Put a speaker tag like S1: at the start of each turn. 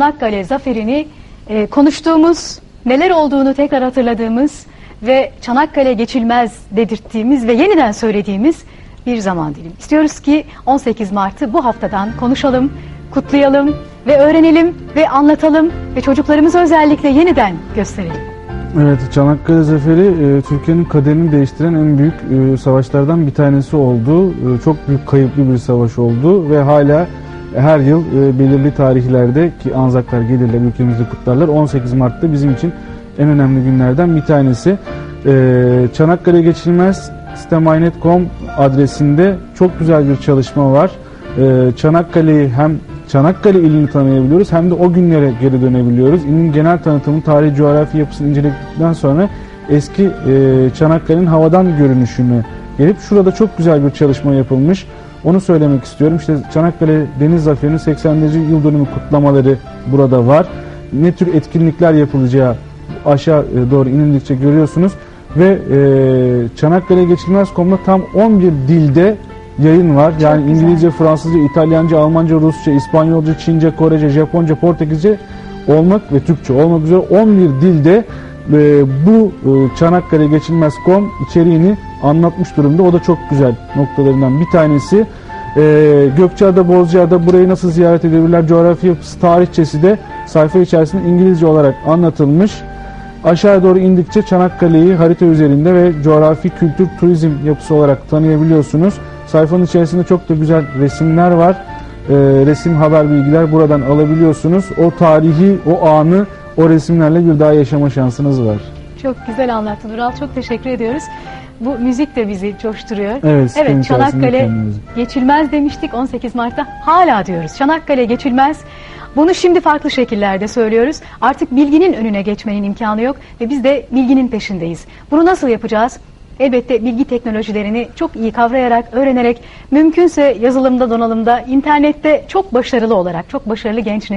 S1: Çanakkale zaferini e, konuştuğumuz, neler olduğunu tekrar hatırladığımız ve Çanakkale geçilmez dedirttiğimiz ve yeniden söylediğimiz bir zaman dilimi. İstiyoruz ki 18 Mart'ı bu haftadan konuşalım, kutlayalım ve öğrenelim ve anlatalım ve çocuklarımıza özellikle yeniden gösterelim.
S2: Evet, Çanakkale Zaferi e, Türkiye'nin kaderini değiştiren en büyük e, savaşlardan bir tanesi oldu. E, çok büyük kayıplı bir savaş oldu ve hala her yıl e, belirli tarihlerde ki Anzaklar gelirler ülkemizde kutlarlar. 18 Mart'ta bizim için en önemli günlerden bir tanesi. E, Çanakkale Geçilmez sistemainet.com adresinde çok güzel bir çalışma var. E, Çanakkale'yi hem Çanakkale ilini tanıyabiliyoruz hem de o günlere geri dönebiliyoruz. İlin genel tanıtımı, tarihi coğrafi yapısını inceledikten sonra eski e, Çanakkale'nin havadan görünüşünü gelip şurada çok güzel bir çalışma yapılmış. Onu söylemek istiyorum. İşte Çanakkale Deniz Zaferi'nin 80. yıl dönümü kutlamaları burada var. Ne tür etkinlikler yapılacağı aşağı e, doğru inildikçe görüyorsunuz. Ve e, Çanakkale Geçilmez.com'da tam 11 dilde yayın var. Yani
S1: güzel.
S2: İngilizce, Fransızca, İtalyanca, Almanca, Rusça, İspanyolca, Çince, Korece, Japonca, Portekizce olmak ve Türkçe olmak üzere 11 dilde e, bu e, Çanakkale Geçilmez.com içeriğini anlatmış durumda. O da çok güzel noktalarından bir tanesi. E, Gökçeada, Bozcaada burayı nasıl ziyaret edebilirler? Coğrafi yapısı, tarihçesi de sayfa içerisinde İngilizce olarak anlatılmış. Aşağı doğru indikçe Çanakkale'yi harita üzerinde ve coğrafi kültür turizm yapısı olarak tanıyabiliyorsunuz. Sayfanın içerisinde çok da güzel resimler var. Ee, resim haber bilgiler buradan alabiliyorsunuz. O tarihi, o anı o resimlerle bir daha yaşama şansınız var.
S1: Çok güzel anlattın Ural. Çok teşekkür ediyoruz. Bu müzik de bizi coşturuyor.
S2: Evet,
S1: evet Çanakkale geçilmez demiştik 18 Mart'ta. Hala diyoruz. Çanakkale geçilmez. Bunu şimdi farklı şekillerde söylüyoruz. Artık bilginin önüne geçmenin imkanı yok ve biz de bilginin peşindeyiz. Bunu nasıl yapacağız? Elbette bilgi teknolojilerini çok iyi kavrayarak, öğrenerek, mümkünse yazılımda, donanımda, internette çok başarılı olarak, çok başarılı genç